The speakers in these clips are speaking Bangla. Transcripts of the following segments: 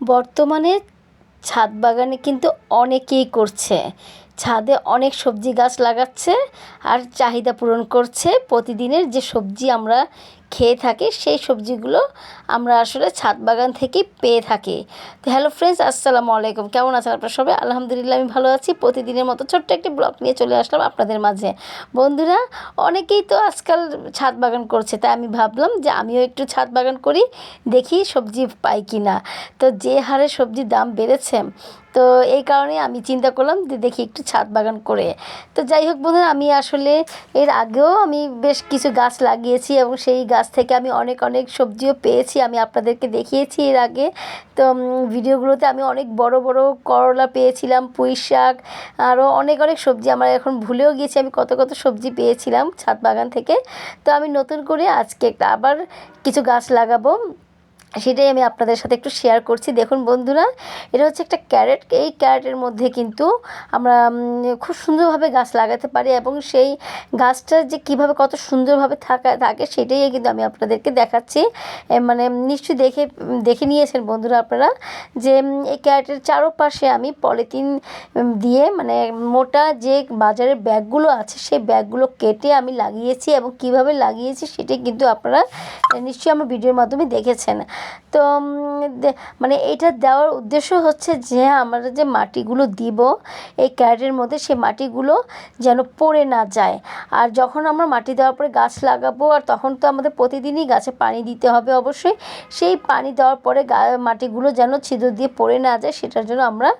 বর্তমানে ছাদ বাগানে কিন্তু অনেকেই করছে। ছাদে অনেক সবজি গাছ লাগাচ্ছে আর চাহিদা পূরণ করছে। প্রতিদিনের যে সবজি আমরা খেয়ে থাকি, সেই সবজিগুলো আমরা আসলে ছাদ বাগান থেকেই পেয়ে থাকি। তো হ্যালো ফ্রেন্ডস আসসালামু আলাইকুম। কেমন আছেন আপনারা সবাই? আলহামদুলিল্লাহ আমি ভালো আছি। প্রতিদিনের মতো ছোট্ট একটি ব্লগ নিয়ে চলে আসলাম আপনাদের মাঝে। বন্ধুরা, অনেকেই তো আজকাল ছাদ বাগান করছে, তাই আমি ভাবলাম যে আমিও একটু ছাদ বাগান করি, দেখি সবজি পাই কি না তো যে হারে সবজির দাম বেড়েছে তো এই কারণে আমি চিন্তা করলাম যে দেখি একটু ছাদ বাগান করে। তো যাই হোক বন্ধুরা, আমি আসলে এর আগেও আমি বেশ কিছু গাছ লাগিয়েছি এবং সেই গাছ থেকে আমি অনেক অনেক সবজিও পেয়েছি, আমি আপনাদেরকে দেখিয়েছি এর আগে। তো ভিডিওগুলোতে আমি অনেক বড় বড় করলা পেয়েছিলাম, পুঁই শাক, আরও অনেক অনেক সবজি আমার এখন ভুলেও গিয়েছি, আমি কত কত সবজি পেয়েছিলাম ছাদ বাগান থেকে। তো আমি নতুন করে আজকে একটা আবার কিছু গাছ লাগাবো। সেটাই আমি আপনাদের সাথে একটু শেয়ার করছি। দেখুন বন্ধুরা, এটা হচ্ছে একটা ক্যারেট এই ক্যারেটের মধ্যে কিন্তু আমরা খুব সুন্দরভাবে গাছ লাগাতে পারি এবং সেই গাছটা যে কীভাবে কত সুন্দরভাবে থাকা, থাকে সেটাই কিন্তু আমি আপনাদেরকে দেখাচ্ছি। মানে নিশ্চয়ই দেখে দেখে নিয়েছেন বন্ধুরা আপনারা যে এই ক্যারেটের চারোপাশে আমি পলিথিন দিয়ে মানে মোটা যে বাজারের ব্যাগগুলো আছে সেই ব্যাগগুলো কেটে আমি লাগিয়েছি এবং কীভাবে লাগিয়েছি সেটাই কিন্তু আপনারা নিশ্চয়ই আমার ভিডিওর মাধ্যমে দেখেছেন। তো মানে এটা দেওয়ার উদ্দেশ্য হচ্ছে যে আমরা যে মাটিগুলো দিব, এই ক্যারেটের মধ্যে সেই মাটিগুলো যেন পড়ে না যায়। আর যখন আমরা মাটি দেওয়ার পরে গাছ লাগাবো, আর তখন তো আমাদের প্রতিদিনই গাছে পানি দিতে হবে অবশ্যই, সেই পানি দেওয়ার পরে মাটিগুলো যেন ছিদ্র দিয়ে পড়ে না যায়, সেটার জন্য আমরা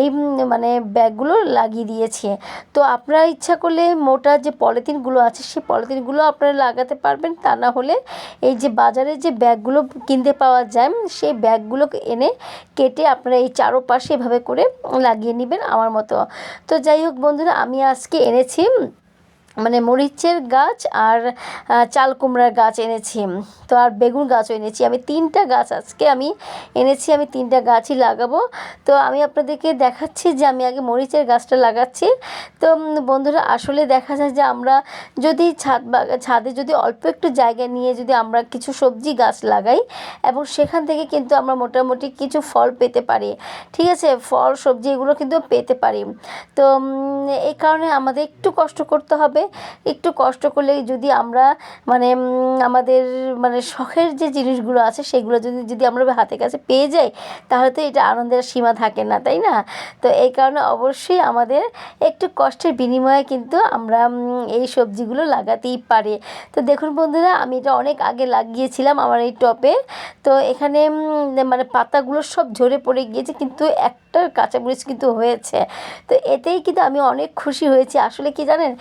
এই মানে ব্যাগগুলো লাগিয়ে দিয়েছি। তো আপনারা ইচ্ছা করলে মোটা যে পলিথিনগুলো আছে, সেই পলিথিনগুলো আপনারা লাগাতে পারবেন। তা না হলে এই যে বাজারে যে ব্যাগগুলো কিনতে পাওয়া যায় সেই ব্যাগগুলোকে এনে কেটে আপনারা এই চারোপাশে এভাবে করে লাগিয়ে নেবেন আমার মতো। তো যাই হোক বন্ধুরা, আমি আজকে এনেছি মানে মরিচের গাছ আর চাল কুমড়ার গাছ এনেছি। তো আর বেগুন গাছও এনেছি। আমি তিনটা গাছ আজকে আমি এনেছি, আমি তিনটা গাছই লাগাবো। তো আমি আপনাদেরকে দেখাচ্ছি যে আমি আগে মরিচের গাছটা লাগাচ্ছি। তো বন্ধুরা, আসলে দেখা যায় যে আমরা যদি ছাদ ছাদে যদি অল্প একটু জায়গা নিয়ে যদি আমরা কিছু সবজি গাছ লাগাই এবং সেখান থেকে কিন্তু আমরা মোটামুটি কিছু ফল পেতে পারি। ঠিক আছে? ফল, সবজি এগুলো কিন্তু পেতে পারি। তো এই কারণে আমাদের একটু কষ্ট করতে হবে। একটু কষ্ট করলে যদি আমরা মানে আমাদের মানে শখের যে জিনিসগুলো আছে সেগুলো যদি যদি আমরা হাতে কাছে পেয়ে যাই, তাহলে তো এটা আনন্দের সীমা থাকে না, তাই না? তো এই কারণে অবশ্যই আমাদের একটু কষ্টের বিনিময়ে কিন্তু আমরা এই সবজিগুলো লাগাতেই পারি। তো দেখুন বন্ধুরা, আমি এটা অনেক আগে লাগিয়েছিলাম আমার এই টপে তো এখানে মানে পাতাগুলো সব ঝরে পড়ে গিয়েছে, কিন্তু একটা কাঁচামরিচ কিন্তু হয়েছে। তো এতেই কিন্তু আমি অনেক খুশি হয়েছি। আসলে কি জানেন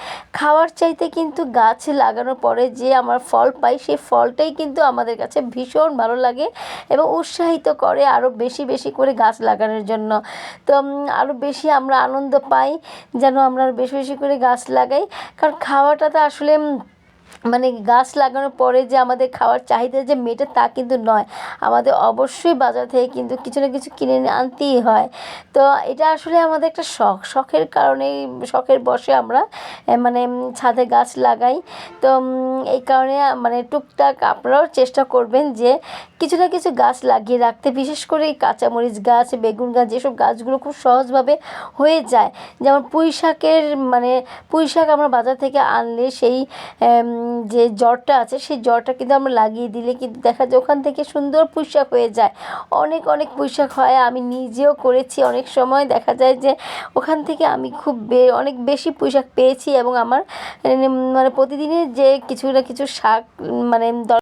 খাওয়ার চাইতে কিন্তু গাছ লাগানোর পরে যে আমার ফল পাই, সেই ফলটাই কিন্তু আমাদের কাছে ভীষণ ভালো লাগে এবং উৎসাহিত করে আরও বেশি বেশি করে গাছ লাগানোর জন্য। তো আরও বেশি আমরা আনন্দ পাই যেন আমরা বেশি বেশি করে গাছ লাগাই। কারণ খাওয়াটা তো আসলে মানে গাছ লাগানোর পরে যে আমাদের খাওয়ার চাহিদা যে মেটে তা কিন্তু নয়। আমাদের অবশ্যই বাজার থেকে কিন্তু কিছু না কিছু কিনে আনতেই হয়। তো এটা আসলে আমাদের একটা শখ। শখের কারণে শখের বসে আমরা মানে ছাদে গাছ লাগাই। তো এই কারণে মানে টুকটাক আপনারাও চেষ্টা করবেন যে কিছু না কিছু গাছ লাগিয়ে রাখতে, বিশেষ করে এই কাঁচামরিচ গাছ, বেগুন গাছ, যেসব গাছগুলো খুব সহজভাবে হয়ে যায়। যেমন পুঁই শাকের মানে পুঁই শাক আমরা বাজার থেকে আনলে সেই যে জ্বরটা আছে, সেই জ্বরটা কিন্তু আমরা লাগিয়ে দিলে কিন্তু দেখা যায় ওখান থেকে সুন্দর পুঁই শাক হয়ে যায়। অনেক অনেক পুঁই শাক হয়, আমি নিজেও করেছি। অনেক সময় দেখা যায় যে ওখান থেকে আমি খুব অনেক বেশি পুঁই শাক পেয়েছি এবং আমার মানে প্রতিদিনের যে কিছু না কিছু শাক মানে